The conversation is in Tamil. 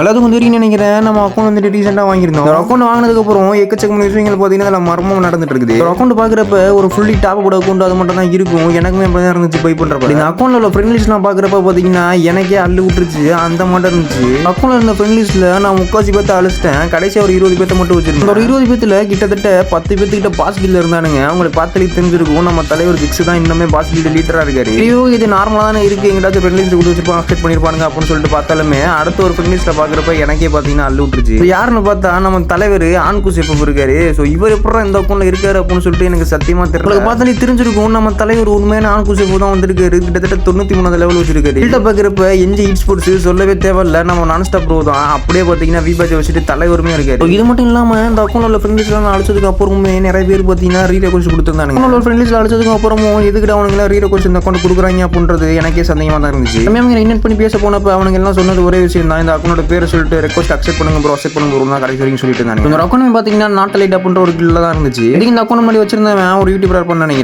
எல்லாத்துக்கும் தெரியும் நினைக்கிறேன். நம்ம அக்கௌண்ட் வந்துட்டு ரீசெண்டாக வாங்கியிருந்தோம். ஒரு அக்கௌண்ட் வாங்கினதுக்கப்புறம் எக்கச்சக்கமான விஷயங்கள் பார்த்தீங்கன்னா அதில் மர்மம் நடந்துட்டு இருக்குது ஒரு அக்கௌண்ட் பார்க்குறப்ப ஒரு ஃபுல்லி டாப் கூட அக்கௌண்ட் அது மட்டும் தான் இருக்கும். எனக்குமே அப்படி தான் இருந்துச்சு பை பண்ணுறப்ப இந்த அக்கௌண்ட்டில் உள்ள ஃப்ரெண்ட் லிஸ்ட்லாம் பார்க்குறப்ப பார்த்தீங்கன்னா எனக்கே அள்ளு விட்டுருச்சு. அந்த மட்டும் இருந்துச்சு. அக்கௌண்ட்டில் இருந்த ஃப்ரெண்ட் லிஸ்ட்டில் நான் முக்காசி பேர்த்த அழிச்சிட்டேன். கடைசியாக ஒரு இருபது பேர்த்த மட்டும் வச்சிருக்கேன் ஒரு இருபது பேர்த்தில் கிட்டத்தட்ட பத்து பேர்த்துக்கிட்ட பாஸ் இருந்தானுங்க. அவங்களை பார்த்தாலே தெரிஞ்சிருக்கும். நம்ம தலைவர் ஜிக்ஸ் தான் இன்னுமே பாஸ் லீடர் லீடராக இருக்காரு. ஐயோ இது நார்மலாக தானே இருக்கு. எங்கிட்டாச்சும் ஃப்ரெண்ட் லிஸ்ட் கொடுத்து வச்சிருப்பாங்க அக்செப்ட் பண்ணியிருப்பாங்க அப்படின்னு சொல்லிட்டு பார்த்தாலுமே அடுத்த ஒரு ஃப்ரெண்ட் லிஸ்ட்டில் பார்க்குறப்ப எனக்கே பார்த்தீங்கன்னா அள்ளு விட்டுருச்சு. யாருன்னு பார்த்தா நம்ம தலைவர் ஆண்கு சேஃப் இருக்காரு ஸோ இவர் எப்பறம் இந்த அக்கௌண்ட்ல இருக்காரு அப்படின்னு சொல்லிட்டு எனக்கு சத்தியமா தெரியல. உங்களுக்கு பார்த்தாலே தெரிஞ்சிருக்கும் நம்ம தலைவர் உண்மையான ஆண்கு சேஃப் தான் வந்திருக்காரு? கிட்டத்தட்ட தொண்ணூத்தி மூணாவது லெவல் வச்சிருக்காரு. கீழே பார்க்குறப்ப எஞ்சி இட் ஸ்போர்ட்ஸ் சொல்லவே தேவையில்ல. நம்ம நான் ஸ்டாப் ப்ரோ தான். அப்படியே பார்த்தீங்கன்னா விபாஜை வச்சுட்டு தலைவருமே இருக்காரு. இது மட்டும் இல்லாம இந்த அக்கௌண்ட்ல உள்ள ஃப்ரெண்ட் லிஸ்ட்ல அழைச்சதுக்கு அப்புறமே நிறைய பேர் பார்த்தீங்கன்னா ரீ ரெக்வஸ்ட் கொடுத்துருந்தாங்க அக்கௌண்ட்ல உள்ள ஃப்ரெண்ட் லிஸ்ட்ல அழைச்சதுக்கு அப்புறமும் எதுக்கு அவனுங்க ரீ ரெக்வஸ்ட் இந்த அக்கௌண்ட் கொடுக்குறாங்க அப்படின்றது எனக்கே சந்தேகமா தான் இருந்துச்சு. இன்வெர்ட் பண்ணி பேச போனப்ப அவனுங்க எல்லாம் சொன்னது ஒரே விஷயம் தான். இந்த அக்கௌண்டோட பேர் சொல்லிட்டு ரெக்வஸ்ட் அக்செப்ட் பண்ணுங்க ப்ரோ அக்செப்ட் பண்ணுங்க ப்ரோ தான் கடைசி வரைக்கும் சொல்லிட்டு இருந்தாங்க இந்த அக்கௌண்ட் பார்த்தீங்கன்னா நாட்டலைட் அப்படின்ற ஒரு கில்ல தான் இருந்துச்சு. இதுக்கு இந்த அக்கௌண்ட் முன்னாடி வச்சிருந்தவன்? ஒரு யூடியூபர் பண்ண நினைக்கிறேன்.